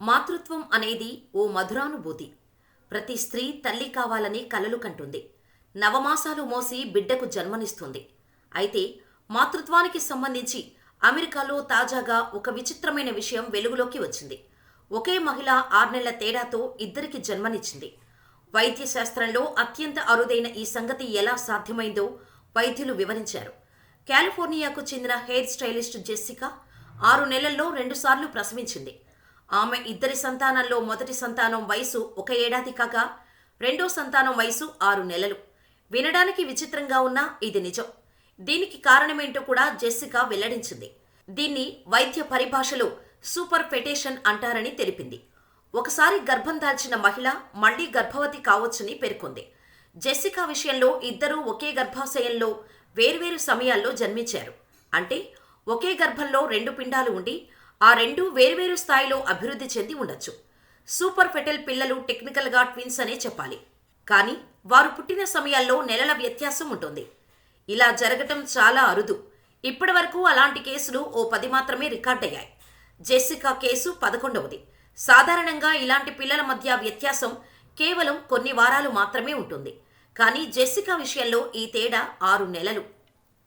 మాతృత్వం అనేది ఓ మధురానుభూతి. ప్రతి స్త్రీ తల్లి కావాలని కలలు కంటుంది. నవమాసాలు మోసి బిడ్డకు జన్మనిస్తుంది. అయితే మాతృత్వానికి సంబంధించి అమెరికాలో తాజాగా ఒక విచిత్రమైన విషయం వెలుగులోకి వచ్చింది. ఒకే మహిళ ఆరు నెలల తేడాతో ఇద్దరికి జన్మనిచ్చింది. వైద్య శాస్త్రంలో అత్యంత అరుదైన ఈ సంగతి ఎలా సాధ్యమైందో వైద్యులు వివరించారు. కాలిఫోర్నియాకు చెందిన హెయిర్ స్టైలిస్ట్ జెస్సికా ఆరు నెలల్లో రెండుసార్లు ప్రసవించింది. ఆమె ఇద్దరి సంతానంలో మొదటి సంతానం వయసు ఒక ఏడాది కాగా రెండో సంతానం వయసు ఆరు నెలలు. వినడానికి విచిత్రంగా ఉన్నా ఇది నిజం. దీనికి కారణమేంటో కూడా జెస్సికా వెల్లడించింది. దీన్ని వైద్య పరిభాషలో సూపర్ ఫెటేషన్ అంటారని తెలిపింది. ఒకసారి గర్భం దాల్చిన మహిళ మళ్ళీ గర్భవతి కావచ్చని పేర్కొంది. జెస్సికా విషయంలో ఇద్దరూ ఒకే గర్భాశయంలో వేర్వేరు సమయాల్లో జన్మించారు. అంటే ఒకే గర్భంలో రెండు పిండాలు ఉండి ఆ రెండు వేర్వేరు స్థాయిలో అభివృద్ధి చెంది ఉండొచ్చు. సూపర్ ఫెటల్ పిల్లలు టెక్నికల్గా ట్విన్స్ అనే చెప్పాలి. కానీ వారు పుట్టిన సమయాల్లో నెలల వ్యత్యాసం ఉంటుంది. ఇలా జరగటం చాలా అరుదు. ఇప్పటివరకు అలాంటి కేసులు ఓ పది మాత్రమే రికార్డయ్యాయి. Jessica case పదకొండవది. సాధారణంగా ఇలాంటి పిల్లల మధ్య వ్యత్యాసం కేవలం కొన్ని వారాలు మాత్రమే ఉంటుంది. కానీ జెస్సికా విషయంలో ఈ తేడా ఆరు నెలలు.